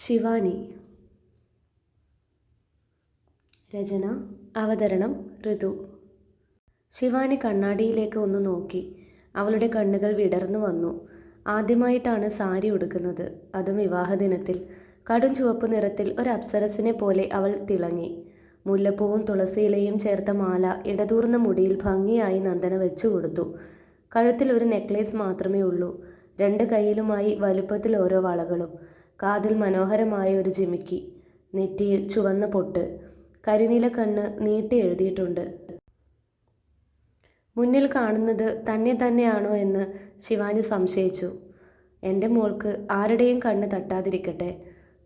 ശിവാനി. രചന അവതരണം ഋതു. ശിവാനി കണ്ണാടിയിലേക്ക് ഒന്ന് നോക്കി. അവളുടെ കണ്ണുകൾ വിടർന്നു വന്നു. ആദ്യമായിട്ടാണ് സാരി ഉടുക്കുന്നത്. അതും വിവാഹദിനത്തിൽ. കടും ചുവപ്പ് നിറത്തിൽ ഒരു അപ്സരസിനെ പോലെ അവൾ തിളങ്ങി. മുല്ലപ്പൂവും തുളസിയിലയും ചേർത്ത മാല ഇടതൂർന്ന മുടിയിൽ ഭംഗിയായി നന്ദന വെച്ചു കൊടുത്തു. കഴുത്തിൽ ഒരു നെക്ലേസ് മാത്രമേ ഉള്ളൂ. രണ്ട് കൈയിലുമായി വലുപ്പത്തിൽ ഓരോ വളകളും. കാതിൽ മനോഹരമായ ഒരു ജിമിക്കി നെറ്റിയിൽ ചുവന്ന പൊട്ട് കരിനീല കണ്ണ് നീട്ടി എഴുതിയിട്ടുണ്ട്. മുന്നിൽ കാണുന്നത് തന്നെ തന്നെയാണോ എന്ന് ശിവാനി സംശയിച്ചു. എന്റെ മോൾക്ക് ആരുടെയും കണ്ണ് തട്ടാതിരിക്കട്ടെ.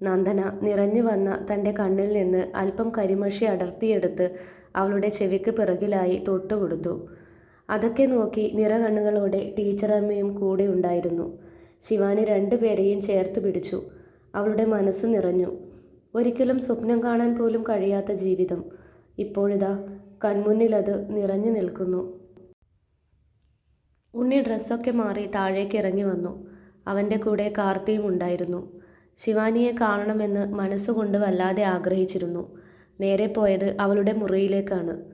നന്ദന നിറഞ്ഞു വന്ന തന്റെ കണ്ണിൽ നിന്ന് അല്പം കരിമഷി അടർത്തിയെടുത്ത് അവളുടെ ചെവിക്ക് പിറകിലായി തൊട്ടുകൊടുത്തു. അതൊക്കെ നോക്കി നിറകണ്ണുകളോടെ ടീച്ചറമ്മയും കൂടെ ഉണ്ടായിരുന്നു. ശിവാനി രണ്ടുപേരെയും ചേർത്ത് പിടിച്ചു. അവളുടെ മനസ്സ് നിറഞ്ഞു. ഒരിക്കലും സ്വപ്നം കാണാൻ പോലും കഴിയാത്ത ജീവിതം. ഇപ്പോഴിതാ കൺമുന്നിൽ അത് നിറഞ്ഞു നിൽക്കുന്നു. ഉണ്ണി ഡ്രസ്സൊക്കെ മാറി താഴേക്ക് ഇറങ്ങി വന്നു. അവന്റെ കൂടെ കാർത്തിയും ഉണ്ടായിരുന്നു. ശിവാനിയെ കാണണമെന്ന് മനസ്സുകൊണ്ട് വല്ലാതെ ആഗ്രഹിച്ചിരുന്നു. നേരെ പോയത് അവളുടെ മുറിയിലേക്കാണ്.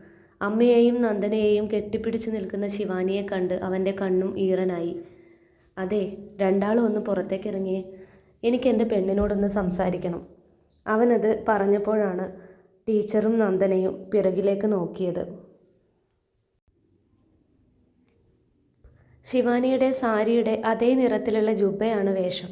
അമ്മയെയും നന്ദനെയും കെട്ടിപ്പിടിച്ച് നിൽക്കുന്ന ശിവാനിയെ കണ്ട് അവന്റെ കണ്ണും ഈറനായി. അതെ രണ്ടാളും ഒന്ന് പുറത്തേക്ക് ഇറങ്ങിയേ. എനിക്ക് എന്റെ പെണ്ണിനോടൊന്ന് സംസാരിക്കണം. അവനത് പറഞ്ഞപ്പോഴാണ് ടീച്ചറും നന്ദനയും പിറകിലേക്ക് നോക്കിയത്. ശിവാനിയുടെ സാരിയുടെ അതേ നിറത്തിലുള്ള ജുബയാണ് വേഷം.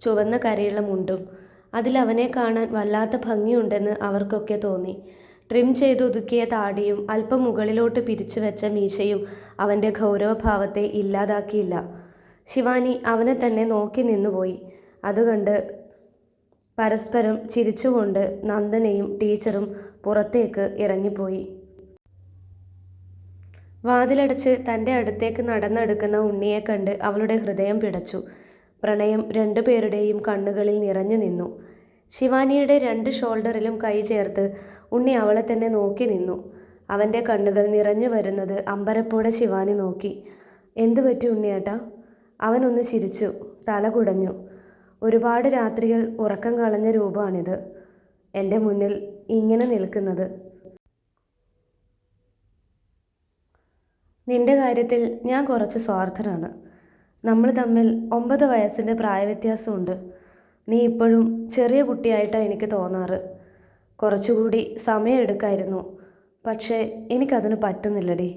ചുവന്ന കരയുള്ള മുണ്ടും അതിൽ അവനെ കാണാൻ വല്ലാത്ത ഭംഗിയുണ്ടെന്ന് അവർക്കൊക്കെ തോന്നി. ട്രിം ചെയ്ത് ഒതുക്കിയ താടിയും അല്പം മുകളിലോട്ട് പിരിച്ചു വെച്ച മീശയും അവന്റെ ഗൗരവഭാവത്തെ ഇല്ലാതാക്കിയില്ല. ശിവാനി അവനെ തന്നെ നോക്കി നിന്നുപോയി. അതുകണ്ട് പരസ്പരം ചിരിച്ചുകൊണ്ട് നന്ദനയും ടീച്ചറും പുറത്തേക്ക് ഇറങ്ങിപ്പോയി. വാതിലടച്ച് തന്റെ അടുത്തേക്ക് നടന്നെടുക്കുന്ന ഉണ്ണിയെ കണ്ട് അവളുടെ ഹൃദയം പിടച്ചു. പ്രണയം രണ്ടുപേരുടെയും കണ്ണുകളിൽ നിറഞ്ഞു നിന്നു. ശിവാനിയുടെ രണ്ട് ഷോൾഡറിലും കൈ ചേർത്ത് ഉണ്ണി അവളെ തന്നെ നോക്കി നിന്നു. അവന്റെ കണ്ണുകൾ നിറഞ്ഞു വരുന്നത് അമ്പരപ്പോടെ ശിവാനി നോക്കി. എന്തു പറ്റി ഉണ്ണിയേട്ടാ? അവനൊന്ന് ചിരിച്ചു തല കുടഞ്ഞു. ഒരുപാട് രാത്രികൾ ഉറക്കം കളഞ്ഞ രൂപമാണിത്. എന്റെ മുന്നിൽ ഇങ്ങനെ നിൽക്കുന്നത്. നിന്റെ കാര്യത്തിൽ ഞാൻ കുറച്ച് സ്വാർത്ഥനാണ്. നമ്മൾ തമ്മിൽ ഒമ്പത് വയസ്സിന്റെ പ്രായവ്യത്യാസമുണ്ട്. നീ ഇപ്പോഴും ചെറിയ കുട്ടിയായിട്ടാണ് എനിക്ക് തോന്നാറ്. കുറച്ചുകൂടി സമയമെടുക്കായിരുന്നു പക്ഷേ എനിക്കതിന് പറ്റുന്നില്ലടി.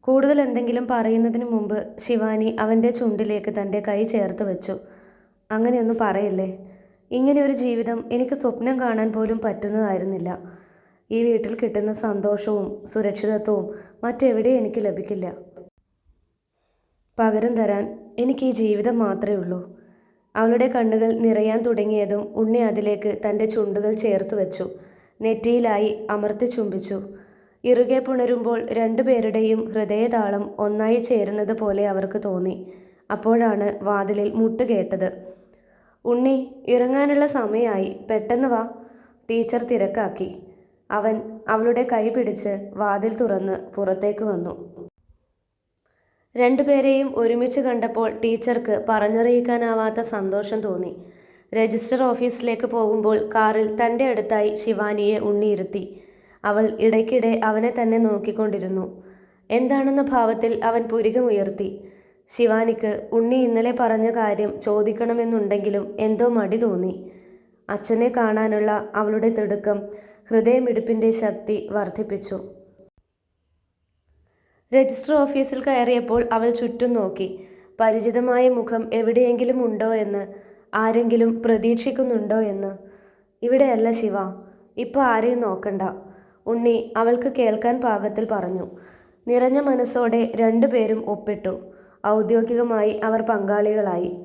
കൂടുതൽ എന്തെങ്കിലും പറയുന്നതിന് മുമ്പ് ശിവാനി അവന്റെ ചുണ്ടിലേക്ക് തന്റെ കൈ ചേർത്ത് വെച്ചു. അങ്ങനെയൊന്നും പറയല്ലേ? ഇങ്ങനെ ഒരു ജീവിതം എനിക്ക് സ്വപ്നം കാണാൻ പോലും പറ്റുന്നതായിരുന്നില്ല. ഈ വീട്ടിൽ കിട്ടുന്ന സന്തോഷവും സുരക്ഷിതത്വവും മറ്റെവിടെയും എനിക്ക് ലഭിക്കില്ല. പകരം തരാൻ എനിക്ക് ഈ ജീവിതം മാത്രമേ ഉള്ളൂ. അവളുടെ കണ്ണുകൾ നിറയാൻ തുടങ്ങിയതും ഉണ്ണി അതിലേക്ക് തന്റെ ചുണ്ടുകൾ ചേർത്ത് വെച്ചു. നെറ്റിയിലായി അമർത്തി ചുംബിച്ചു. ഇറുകെ പുണരുമ്പോൾ രണ്ടുപേരുടെയും ഹൃദയതാളം ഒന്നായി ചേരുന്നത് പോലെ അവർക്ക് തോന്നി. അപ്പോഴാണ് വാതിലിൽ മുട്ട് കേട്ടത് ഉണ്ണി ഇറങ്ങാനുള്ള സമയമായി. പെട്ടെന്ന് വാ. ടീച്ചർ തിരക്കാക്കി. അവൻ അവളുടെ കൈ പിടിച്ച് വാതിൽ തുറന്ന് പുറത്തേക്ക് വന്നു. രണ്ടുപേരെയും ഒരുമിച്ച് കണ്ടപ്പോൾ ടീച്ചർക്ക് പറഞ്ഞറിയിക്കാനാവാത്ത സന്തോഷം തോന്നി. രജിസ്റ്റർ ഓഫീസിലേക്ക് പോകുമ്പോൾ കാറിൽ തന്റെ അടുത്തായി ശിവാനിയെ ഉണ്ണിയിരുത്തി. അവൾ ഇടയ്ക്കിടെ അവനെ തന്നെ നോക്കിക്കൊണ്ടിരുന്നു. എന്താണെന്ന ഭാവത്തിൽ അവൻ പുരികമുയർത്തി. ശിവാനിക്ക് ഉണ്ണി ഇന്നലെ പറഞ്ഞ കാര്യം ചോദിക്കണമെന്നുണ്ടെങ്കിലും എന്തോ മടി തോന്നി. അച്ഛനെ കാണാനുള്ള അവളുടെ തിടുക്കം ഹൃദയമിടിപ്പിന്റെ ശക്തി വർദ്ധിപ്പിച്ചു. രജിസ്റ്റർ ഓഫീസിൽ കയറിയപ്പോൾ അവൾ ചുറ്റും നോക്കി. പരിചിതമായ മുഖം എവിടെയെങ്കിലും ഉണ്ടോ എന്ന് ആരെങ്കിലും പ്രതീക്ഷിക്കുന്നുണ്ടോ എന്ന്. ഇവിടെയല്ല ശിവ. ഇപ്പോൾ ആരെയും നോക്കണ്ട. ഉണ്ണി അവൾക്ക് കേൾക്കാൻ പാകത്തിൽ പറഞ്ഞു. നിറഞ്ഞ മനസ്സോടെ രണ്ടുപേരും ഒപ്പിട്ടു. ഔദ്യോഗികമായി അവർ പങ്കാളികളായി.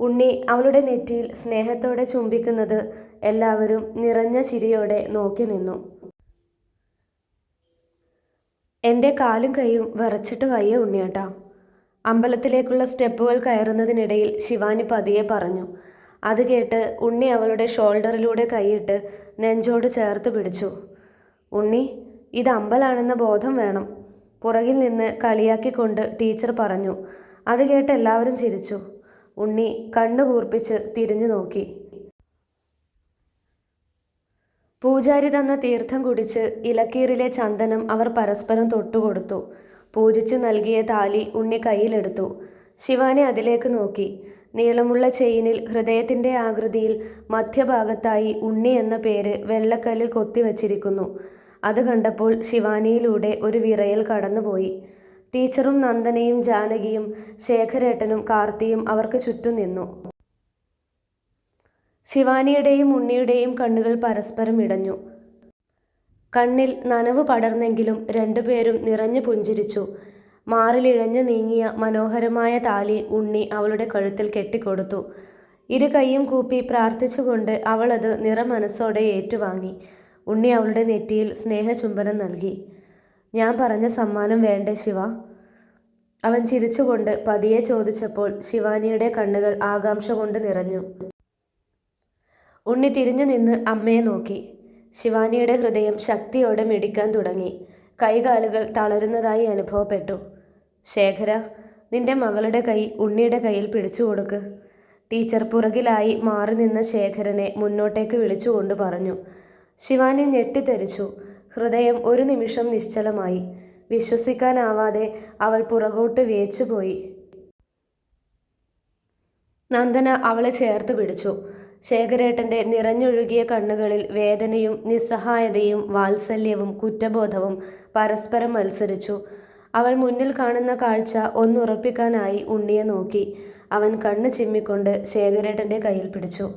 ഉണ്ണി അവളുടെ നെറ്റിയിൽ സ്നേഹത്തോടെ ചുംബിക്കുന്നത് എല്ലാവരും നിറഞ്ഞ ചിരിയോടെ നോക്കി നിന്നു. എന്റെ കാലും കൈയും വിറച്ചിട്ട് വയ്യ ഉണ്ണിയേട്ടാ. അമ്പലത്തിലേക്കുള്ള സ്റ്റെപ്പുകൾ കയറുന്നതിനിടയിൽ ശിവാനി പതിയെ പറഞ്ഞു. അത് കേട്ട് ഉണ്ണി അവളുടെ ഷോൾഡറിലൂടെ കൈയിട്ട് നെഞ്ചോട് ചേർത്ത് പിടിച്ചു. ഉണ്ണി ഇത് അമ്പലാണെന്ന ബോധം വേണം. പുറകിൽ നിന്ന് കളിയാക്കിക്കൊണ്ട് ടീച്ചർ പറഞ്ഞു. അത് കേട്ട് എല്ലാവരും ചിരിച്ചു. ഉണ്ണി കണ്ണു കൂർപ്പിച്ച് തിരിഞ്ഞു നോക്കി. പൂജാരി തന്ന തീർത്ഥം കുടിച്ച് ഇലക്കീറിലെ ചന്ദനം അവർ പരസ്പരം തൊട്ടുകൊടുത്തു. പൂജിച്ചു നൽകിയ താലി ഉണ്ണി കയ്യിലെടുത്തു. ശിവാനെ അതിലേക്ക് നോക്കി. നീളമുള്ള ചെയിനിൽ ഹൃദയത്തിന്റെ ആകൃതിയിൽ മധ്യഭാഗത്തായി ഉണ്ണി എന്ന പേര് വെള്ളക്കല്ലിൽ കൊത്തിവച്ചിരിക്കുന്നു. അത് കണ്ടപ്പോൾ ശിവാനിയിലൂടെ ഒരു വിറയൽ കടന്നുപോയി. ടീച്ചറും നന്ദനയും ജാനകിയും ശേഖരേട്ടനും കാർത്തിയും അവർക്ക് ചുറ്റും നിന്നു. ശിവാനിയുടെയും ഉണ്ണിയുടെയും കണ്ണുകൾ പരസ്പരം ഇടഞ്ഞു. കണ്ണിൽ നനവ് പടർന്നെങ്കിലും രണ്ടുപേരും നിറഞ്ഞു പുഞ്ചിരിച്ചു. മാറിലിഴഞ്ഞു നീങ്ങിയ മനോഹരമായ താലി ഉണ്ണി അവളുടെ കഴുത്തിൽ കെട്ടിക്കൊടുത്തു. ഇരു കൈയും കൂപ്പി പ്രാർത്ഥിച്ചുകൊണ്ട് അവളത് നിറമനസ്സോടെ ഏറ്റുവാങ്ങി. ഉണ്ണി അവളുടെ നെറ്റിയിൽ സ്നേഹചുംബനം നൽകി. ഞാൻ പറഞ്ഞ സമ്മാനം വേണ്ടേ ശിവ അവൻ ചിരിച്ചുകൊണ്ട് പതിയെ ചോദിച്ചപ്പോൾ ശിവാനിയുടെ കണ്ണുകൾ ആകാംക്ഷ കൊണ്ട് നിറഞ്ഞു. ഉണ്ണി തിരിഞ്ഞു നിന്ന് അമ്മയെ നോക്കി. ശിവാനിയുടെ ഹൃദയം ശക്തിയോടെ മിടിക്കാൻ തുടങ്ങി. കൈകാലുകൾ തളരുന്നതായി അനുഭവപ്പെട്ടു. ശേഖര നിന്റെ മകളുടെ കൈ ഉണ്ണിയുടെ കയ്യിൽ പിടിച്ചു കൊടുക്ക്. ടീച്ചർ പുറകിലായി മാറി നിന്ന ശേഖരനെ മുന്നോട്ടേക്ക് വിളിച്ചുകൊണ്ട് പറഞ്ഞു. ശിവാനി ഞെട്ടിത്തെറിച്ചു. ഹൃദയം ഒരു നിമിഷം നിശ്ചലമായി. വിശ്വസിക്കാനാവാതെ അവൾ പുറകോട്ട് വേച്ചുപോയി. നന്ദന അവളെ ചേർത്ത് പിടിച്ചു. ശേഖരേട്ടന്റെ നിറഞ്ഞൊഴുകിയ കണ്ണുകളിൽ വേദനയും നിസ്സഹായതയും വാത്സല്യവും കുറ്റബോധവും പരസ്പരം മത്സരിച്ചു. അവൾ മുന്നിൽ കാണുന്ന കാഴ്ച ഒന്നുറപ്പിക്കാനായി ഉണ്ണിയെ നോക്കി. അവൻ കണ്ണ് ചിമ്മിക്കൊണ്ട് ശേഖരേട്ടന്റെ കയ്യിൽ പിടിച്ചു.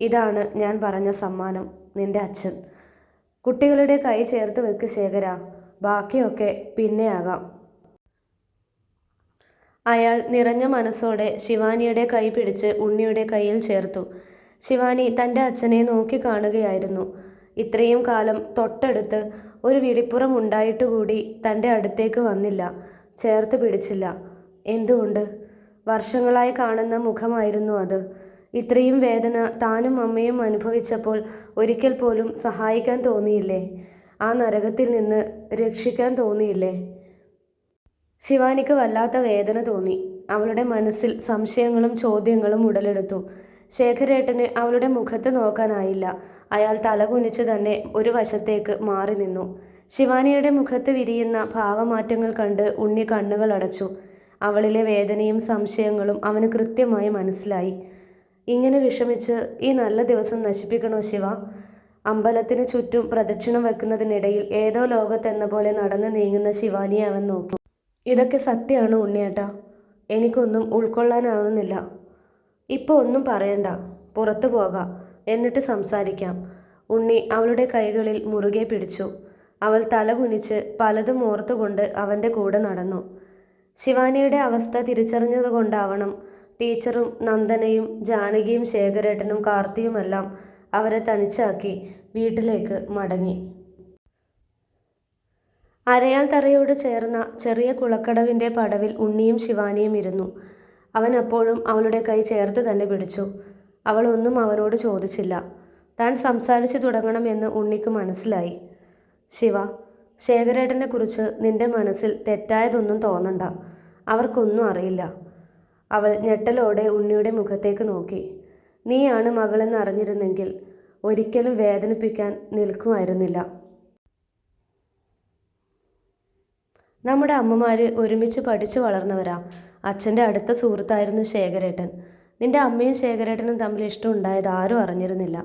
ഇതാണ് ഞാൻ പറഞ്ഞ സമ്മാനം. നിന്റെ അച്ഛൻ. കുട്ടികളുടെ കൈ ചേർത്ത് വെക്ക് ശേഖര. ബാക്കിയൊക്കെ പിന്നെയാകാം. അയാൾ നിറഞ്ഞ മനസ്സോടെ ശിവാനിയുടെ കൈ പിടിച്ച് ഉണ്ണിയുടെ കയ്യിൽ ചേർത്തു. ശിവാനി തന്റെ അച്ഛനെ നോക്കിക്കാണുകയായിരുന്നു ഇത്രയും കാലം തൊട്ടടുത്ത് ഒരു വിളിപ്പുറം ഉണ്ടായിട്ടുകൂടി തന്റെ അടുത്തേക്ക് വന്നില്ല. ചേർത്ത് പിടിച്ചില്ല. എന്തുകൊണ്ട്? വർഷങ്ങളായി കാണുന്ന മുഖമായിരുന്നു അത്. ഇത്രയും വേദന താനും അമ്മയും അനുഭവിച്ചപ്പോൾ ഒരിക്കൽ പോലും സഹായിക്കാൻ തോന്നിയില്ലേ? ആ നരകത്തിൽ നിന്ന് രക്ഷിക്കാൻ തോന്നിയില്ലേ? ശിവാനിക്ക് വല്ലാത്ത വേദന തോന്നി. അവളുടെ മനസ്സിൽ സംശയങ്ങളും ചോദ്യങ്ങളും ഉടലെടുത്തു. ശേഖരേട്ടന് അവളുടെ മുഖത്ത് നോക്കാനായില്ല. അയാൾ തലകുനിച്ച് തന്നെ ഒരു വശത്തേക്ക് മാറി നിന്നു. ശിവാനിയുടെ മുഖത്ത് വിരിയുന്ന ഭാവമാറ്റങ്ങൾ കണ്ട് ഉണ്ണി കണ്ണുകൾ അടച്ചു. അവളിലെ വേദനയും സംശയങ്ങളും അവന് കൃത്യമായി മനസ്സിലായി. ഇങ്ങനെ വിഷമിച്ച് ഈ നല്ല ദിവസം നശിപ്പിക്കണോ ശിവ? അമ്പലത്തിന് ചുറ്റും പ്രദക്ഷിണം വെക്കുന്നതിനിടയിൽ ഏതോ ലോകത്തെന്ന പോലെ നടന്നു നീങ്ങുന്ന ശിവാനിയെ അവൻ നോക്കി. ഇതൊക്കെ സത്യമാണ് ഉണ്ണിയേട്ടാ. എനിക്കൊന്നും ഉൾക്കൊള്ളാനാവുന്നില്ല. ഇപ്പോൾ ഒന്നും പറയണ്ട. പുറത്തു പോകാം. എന്നിട്ട് സംസാരിക്കാം. ഉണ്ണി അവളുടെ കൈകളിൽ മുറുകെ പിടിച്ചു. അവൾ തല കുനിച്ച് പലതും ഓർത്തുകൊണ്ട് അവന്റെ കൂടെ നടന്നു. ശിവാനിയുടെ അവസ്ഥ തിരിച്ചറിഞ്ഞതുകൊണ്ടാവണം ടീച്ചറും നന്ദനയും ജാനകിയും ശേഖരേട്ടനും കാർത്തിയുമെല്ലാം അവരെ തനിച്ചാക്കി വീട്ടിലേക്ക് മടങ്ങി. അരയാൽ തറയോട് ചേർന്ന ചെറിയ കുളക്കടവിന്റെ പടവിൽ ഉണ്ണിയും ശിവാനിയും ഇരുന്നു. അവൻ അപ്പോഴും അവളുടെ കൈ ചേർത്ത് തന്നെ പിടിച്ചു. അവൾ ഒന്നും അവനോട് ചോദിച്ചില്ല. താൻ സംസാരിച്ചു തുടങ്ങണമെന്ന് ഉണ്ണിക്ക് മനസ്സിലായി. ശിവ ശേഖരേട്ടനെ കുറിച്ച് നിന്റെ മനസ്സിൽ തെറ്റായതൊന്നും തോന്നണ്ട. അവർക്കൊന്നും അറിയില്ല. അവൾ ഞെട്ടലോടെ ഉണ്ണിയുടെ മുഖത്തേക്ക് നോക്കി. നീയാണ് മകളെന്ന് അറിഞ്ഞിരുന്നെങ്കിൽ ഒരിക്കലും വേദനിപ്പിക്കാൻ നിൽക്കുമായിരുന്നില്ല. നമ്മുടെ അമ്മമാർ ഒരുമിച്ച് പഠിച്ചു വളർന്നവരാ. അച്ഛന്റെ അടുത്ത സുഹൃത്തായിരുന്നു ശേഖരേട്ടൻ. നിന്റെ അമ്മയും ശേഖരേട്ടനും തമ്മിൽ ഇഷ്ടം ഉണ്ടായത് ആരും അറിഞ്ഞിരുന്നില്ല.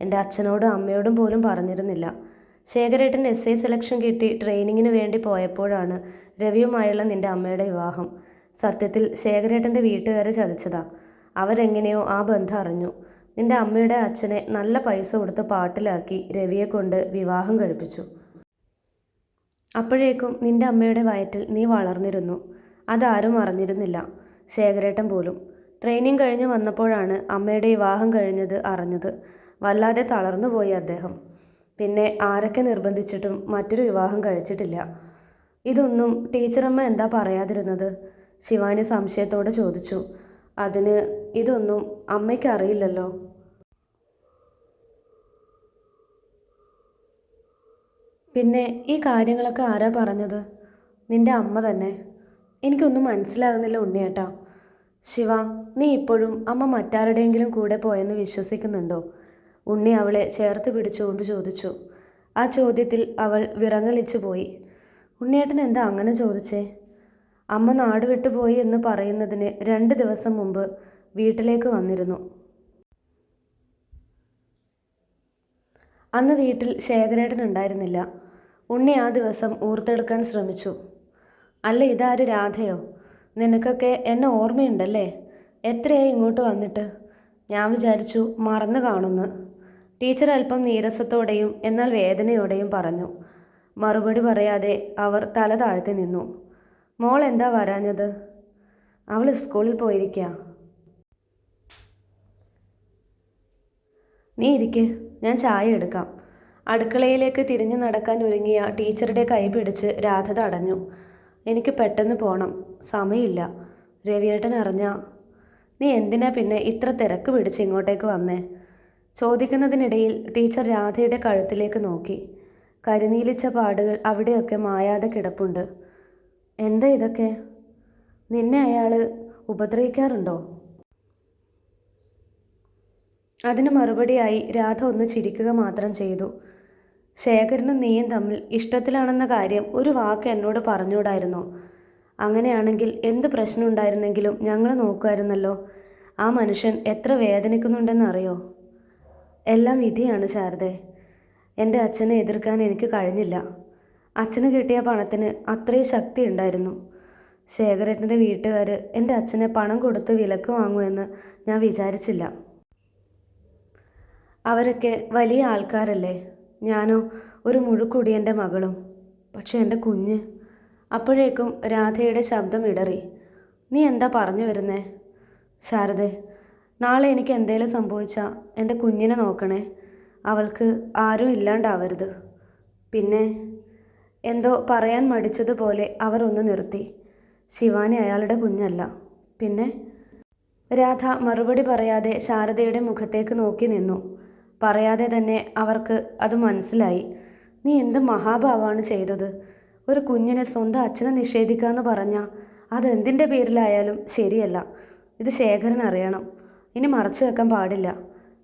എന്റെ അച്ഛനോടും അമ്മയോടും പോലും പറഞ്ഞിരുന്നില്ല. ശേഖരേട്ടൻ എസ് ഐ സെലക്ഷൻ കിട്ടി ട്രെയിനിങ്ങിന് വേണ്ടി പോയപ്പോഴാണ് രവിയുമായുള്ള നിന്റെ അമ്മയുടെ വിവാഹം. സത്യത്തിൽ ശേഖരേട്ടന്റെ വീട്ടുകാരെ ചതിച്ചതാ. അവരെങ്ങനെയോ ആ ബന്ധം അറിഞ്ഞു. നിന്റെ അമ്മയുടെ അച്ഛനെ നല്ല പൈസ കൊടുത്ത് പാട്ടിലാക്കി രവിയെ കൊണ്ട് വിവാഹം കഴിപ്പിച്ചു. അപ്പോഴേക്കും നിന്റെ അമ്മയുടെ വയറ്റിൽ നീ വളർന്നിരുന്നു. അതാരും അറിഞ്ഞിരുന്നില്ല. ശേഖരേട്ടൻ പോലും. ട്രെയിനിങ് കഴിഞ്ഞ് വന്നപ്പോഴാണ് അമ്മയുടെ വിവാഹം കഴിഞ്ഞത് അറിഞ്ഞത്. വല്ലാതെ തളർന്നുപോയി അദ്ദേഹം. പിന്നെ ആരൊക്കെ നിർബന്ധിച്ചിട്ടും മറ്റൊരു വിവാഹം കഴിച്ചിട്ടില്ല. ഇതൊന്നും ടീച്ചറമ്മ എന്താ പറയാതിരുന്നത്? ശിവാനി സംശയത്തോടെ ചോദിച്ചു. അതിന് ഇതൊന്നും അമ്മയ്ക്ക് അറിയില്ലല്ലോ. പിന്നെ ഈ കാര്യങ്ങളൊക്കെ ആരാ പറഞ്ഞത്? നിന്റെ അമ്മ തന്നെ. എനിക്കൊന്നും മനസ്സിലാകുന്നില്ല ഉണ്ണിയേട്ടാ. ശിവ നീ ഇപ്പോഴും അമ്മ മറ്റാരുടെയെങ്കിലും കൂടെ പോയെന്ന് വിശ്വസിക്കുന്നുണ്ടോ? ഉണ്ണി അവളെ ചേർത്ത് പിടിച്ചുകൊണ്ട് ചോദിച്ചു. ആ ചോദ്യത്തിൽ അവൾ വിറങ്ങലിച്ചു പോയി. ഉണ്ണിയേട്ടൻ എന്താ അങ്ങനെ ചോദിച്ചേ? അമ്മ നാട് വിട്ടുപോയി എന്ന് പറയുന്നതിന് രണ്ട് ദിവസം മുമ്പ് വീട്ടിലേക്ക് വന്നിരുന്നു. അന്ന് വീട്ടിൽ ശേഖരേട്ടൻ ഉണ്ടായിരുന്നില്ല. ഉണ്ണി ആ ദിവസം ഊർത്തെടുക്കാൻ ശ്രമിച്ചു. അല്ല ഇതാര് രാധയോ? നിനക്കൊക്കെ എന്നെ ഓർമ്മയുണ്ടല്ലേ? എത്രയായി ഇങ്ങോട്ട് വന്നിട്ട്? ഞാൻ വിചാരിച്ചു മറന്നു കാണുന്നു. ടീച്ചർ അല്പം നീരസത്തോടെയും എന്നാൽ വേദനയോടെയും പറഞ്ഞു. മറുപടി പറയാതെ അവർ തല താഴ്ത്തി നിന്നു. മോൾ എന്താ വരാഞ്ഞത്? അവൾ സ്കൂളിൽ പോയിരിക്കുക നീ ഇരിക്ക് ഞാൻ ചായ എടുക്കാം. അടുക്കളയിലേക്ക് തിരിഞ്ഞു നടക്കാൻ ഒരുങ്ങിയ ടീച്ചറുടെ കൈ പിടിച്ച് രാധ തടഞ്ഞു. എനിക്ക് പെട്ടെന്ന് പോകണം സമയമില്ല. രവിയേട്ടൻ അറിഞ്ഞ നീ എന്തിനാ പിന്നെ ഇത്ര തിരക്ക് പിടിച്ച് ഇങ്ങോട്ടേക്ക് വന്നേ? ചോദിക്കുന്നതിനിടയിൽ ടീച്ചർ രാധയുടെ കഴുത്തിലേക്ക് നോക്കി. കരിനീലിച്ച പാടുകൾ അവിടെയൊക്കെ മായാതെ കിടപ്പുണ്ട്. എന്താ ഇതൊക്കെ? നിന്നെ അയാൾ ഉപദ്രവിക്കാറുണ്ടോ? അതിന് മറുപടിയായി രാധ ഒന്ന് ചിരിക്കുക മാത്രം ചെയ്തു. ശേഖരനും നീയും തമ്മിൽ ഇഷ്ടത്തിലാണെന്ന കാര്യം ഒരു വാക്ക് എന്നോട് പറഞ്ഞുകൂടായിരുന്നോ? അങ്ങനെയാണെങ്കിൽ എന്ത് പ്രശ്നം ഉണ്ടായിരുന്നെങ്കിലും ഞങ്ങൾ നോക്കുമായിരുന്നല്ലോ. ആ മനുഷ്യൻ എത്ര വേദനിക്കുന്നുണ്ടെന്നറിയോ? എല്ലാം വിധിയാണ് ശാരദേ. എന്റെ അച്ഛനെ എതിർക്കാൻ എനിക്ക് കഴിഞ്ഞില്ല. അച്ഛന് കിട്ടിയ പണത്തിന് അത്രയും ശക്തി ഉണ്ടായിരുന്നു. ശേഖരേട്ടന്റെ വീട്ടുകാർ എന്റെ അച്ഛനെ പണം കൊടുത്ത് വിലക്ക് വാങ്ങുമെന്ന് ഞാൻ വിചാരിച്ചില്ല. അവരൊക്കെ വലിയ ആൾക്കാരല്ലേ. ഞാനോ ഒരു മുഴുക്കുടിയന്റെ മകളും. പക്ഷേ എന്റെ കുഞ്ഞ്. അപ്പോഴേക്കും രാധയുടെ ശബ്ദം ഇടറി. നീ എന്താ പറഞ്ഞു വരുന്നേ? ശാരദേ നാളെ എനിക്ക് എന്തേലും സംഭവിച്ചാൽ എന്റെ കുഞ്ഞിനെ നോക്കണേ. അവൾക്ക് ആരും ഇല്ലാണ്ടാവരുത്. പിന്നെ എന്തോ പറയാൻ മടിച്ചതുപോലെ അവർ ഒന്ന് നിർത്തി. ശിവാനി അയാളുടെ കുഞ്ഞല്ല. പിന്നെ? രാധ മറുപടി പറയാതെ ശാരദയുടെ മുഖത്തേക്ക് നോക്കി നിന്നു. പറയാതെ തന്നെ അവർക്ക് അത് മനസ്സിലായി. നീ എന്ത് മഹാഭാവമാണ് ചെയ്തത്? ഒരു കുഞ്ഞിനെ സ്വന്തം അച്ഛനെ നിഷേധിക്കാമെന്ന് പറഞ്ഞാൽ അതെന്തിന്റെ പേരിലായാലും ശരിയല്ല. ഇത് ശേഖരൻ അറിയണം. ഇനി മറച്ചു വെക്കാൻ പാടില്ല.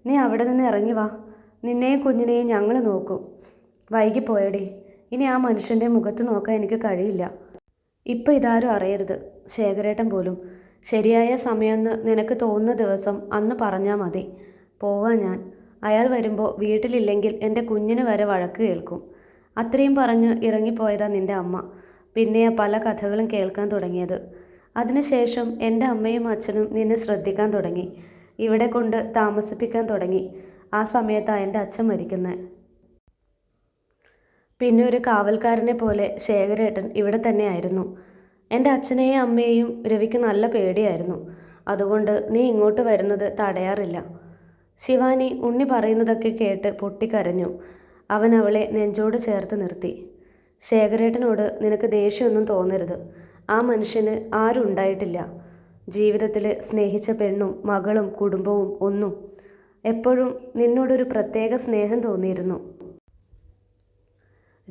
നീ അവിടെ നിന്ന് ഇറങ്ങി വാ. നിന്നെയും കുഞ്ഞിനെയും ഞങ്ങൾ നോക്കും. വൈകിപ്പോയടി. ഇനി ആ മനുഷ്യന്റെ മുഖത്ത് നോക്കാൻ എനിക്ക് കഴിയില്ല. ഇപ്പം ഇതാരും അറിയരുത്. ശേഖരേട്ടൻ പോലും. ശരിയായ സമയമെന്ന് നിനക്ക് തോന്നുന്ന ദിവസം അന്ന് പറഞ്ഞാൽ മതി. പോവാൻ ഞാൻ. അയാൾ വരുമ്പോൾ വീട്ടിലില്ലെങ്കിൽ എന്റെ കുഞ്ഞിന് വരെ വഴക്ക് കേൾക്കും. അത്രയും പറഞ്ഞ് ഇറങ്ങിപ്പോയതാ നിന്റെ അമ്മ. പിന്നെയാ പല കഥകളും കേൾക്കാൻ തുടങ്ങിയത്. അതിനുശേഷം എന്റെ അമ്മയും അച്ഛനും നിന്നെ ശ്രദ്ധിക്കാൻ തുടങ്ങി. ഇവിടെ കൊണ്ട് താമസിപ്പിക്കാൻ തുടങ്ങി. ആ സമയത്താണ് എന്റെ അച്ഛൻ മരിക്കുന്നത് പിന്നെ ഒരു കാവൽക്കാരനെ പോലെ ശേഖരേട്ടൻ ഇവിടെ തന്നെയായിരുന്നു എന്റെ അച്ഛനെയും അമ്മയെയും രവിക്ക് നല്ല പേടിയായിരുന്നു. അതുകൊണ്ട് നീ ഇങ്ങോട്ട് വരുന്നത് തടയാറില്ല. ശിവാനി ഉണ്ണി പറയുന്നതൊക്കെ കേട്ട് പൊട്ടിക്കരഞ്ഞു. അവൻ അവളെ നെഞ്ചോട് ചേർത്ത് നിർത്തി. ശേഖരേട്ടനോട് നിനക്ക് ദേഷ്യമൊന്നും തോന്നരുത്. ആ മനുഷ്യന് ആരും ഉണ്ടായിട്ടില്ല. ജീവിതത്തിൽ സ്നേഹിച്ച പെണ്ണും മകളും കുടുംബവും ഒന്നും എപ്പോഴും നിന്നോടൊരു പ്രത്യേക സ്നേഹം തോന്നിയിരുന്നു.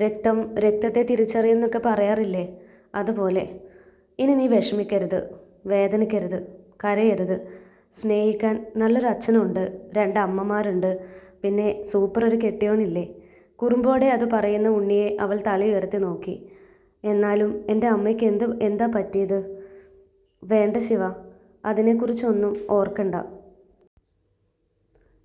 രക്തം രക്തത്തെ തിരിച്ചറിയുന്നൊക്കെ പറയാറില്ലേ? അതുപോലെ ഇനി നീ വിഷമിക്കരുത് വേദനിക്കരുത് കരയരുത്. സ്നേഹിക്കാൻ നല്ലൊരു അച്ഛനുണ്ട് രണ്ട് അമ്മമാരുണ്ട് പിന്നെ സൂപ്പർ ഒരു കെട്ടിയോണില്ലേ. കുറുമ്പോടെ അത് പറയുന്ന ഉണ്ണിയെ അവൾ തലയുയർത്തി നോക്കി. എന്നാലും എന്റെ അമ്മയ്ക്ക് എന്ത് എന്താ പറ്റിയത്? വേണ്ട ശിവ അതിനെക്കുറിച്ചൊന്നും ഓർക്കണ്ട.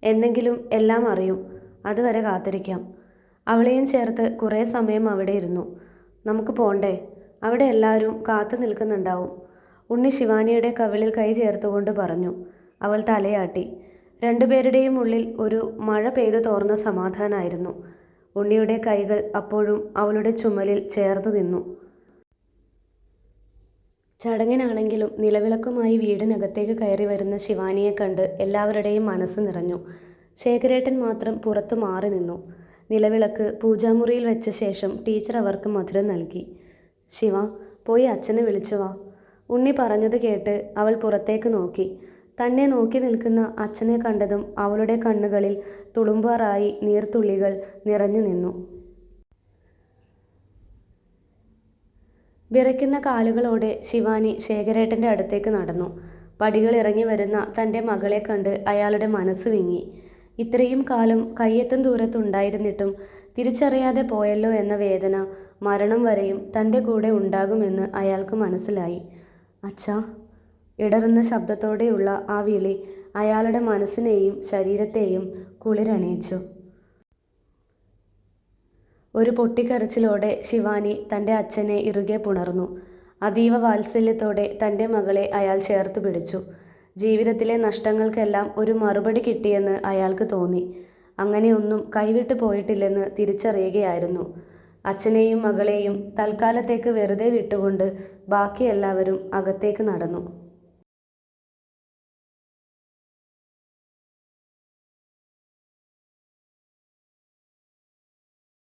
എന്നെങ്കിലും എല്ലാം അറിയും അതുവരെ കാത്തിരിക്കാം. അവളെയും ചേർത്ത് കുറേ സമയം അവിടെ ഇരുന്നു. നമുക്ക് പോണ്ടേ? അവിടെ എല്ലാവരും കാത്തു നിൽക്കുന്നുണ്ടാവും. ഉണ്ണി ശിവാനിയുടെ കവിളിൽ കൈ ചേർത്തുകൊണ്ട് പറഞ്ഞു. അവൾ തലയാട്ടി. രണ്ടുപേരുടെയും ഉള്ളിൽ ഒരു മഴ പെയ്തു തോർന്ന സമാധാനമായിരുന്നു ഉണ്ണിയുടെ കൈകൾ അപ്പോഴും അവളുടെ ചുമലിൽ ചേർന്നു നിന്നു. ചടങ്ങിനാണെങ്കിലും നിലവിളക്കുമായി വീടിനകത്തേക്ക് കയറി വരുന്ന ശിവാനിയെ കണ്ട് എല്ലാവരുടെയും മനസ്സ് നിറഞ്ഞു. ശേഖരേട്ടൻ മാത്രം പുറത്തു മാറി നിന്നു. നിലവിളക്ക് പൂജാമുറിയിൽ വെച്ച ശേഷം ടീച്ചർ അവർക്ക് മധുരം നൽകി. ശിവ പോയി അച്ഛനെ വിളിച്ചു വാ. ഉണ്ണി പറഞ്ഞത് കേട്ട് അവൾ പുറത്തേക്ക് നോക്കി. തന്നെ നോക്കി നിൽക്കുന്ന അച്ഛനെ കണ്ടതും അവളുടെ കണ്ണുകളിൽ തുളുമ്പാറായി നീർത്തുള്ളികൾ നിറഞ്ഞു നിന്നു. വിറയ്ക്കുന്ന കാലുകളോടെ ശിവാനി ശേഖരേട്ടന്റെ അടുത്തേക്ക് നടന്നു. പടികൾ ഇറങ്ങി വരുന്ന തന്റെ മകളെ കണ്ട് അയാളുടെ മനസ്സ് വിങ്ങി. ഇത്രയും കാലം കയ്യെത്തും ദൂരത്തുണ്ടായിരുന്നിട്ടും തിരിച്ചറിയാതെ പോയല്ലോ എന്ന വേദന മരണം വരെയും തന്റെ കൂടെ ഉണ്ടാകുമെന്ന് അയാൾക്ക് മനസ്സിലായി. അച്ഛാ. ഇടറുന്ന ശബ്ദത്തോടെയുള്ള ആ വിളി അയാളുടെ മനസ്സിനെയും ശരീരത്തെയും കുളിരണിയിച്ചു. ഒരു പൊട്ടിക്കരച്ചിലോടെ ശിവാനി തന്റെ അച്ഛനെ ഇറുകെ പുണർന്നു. അതീവ വാത്സല്യത്തോടെ തന്റെ മകളെ അയാൾ ചേർത്തുപിടിച്ചു. ജീവിതത്തിലെ നഷ്ടങ്ങൾക്കെല്ലാം ഒരു മറുപടി കിട്ടിയെന്ന് അയാൾക്ക് തോന്നി. അങ്ങനെയൊന്നും കൈവിട്ടു പോയിട്ടില്ലെന്ന് തിരിച്ചറിയുകയായിരുന്നു. അച്ഛനെയും മകളെയും തൽക്കാലത്തേക്ക് വെറുതെ വിട്ടുകൊണ്ട് ബാക്കി എല്ലാവരും അകത്തേക്ക് നടന്നു.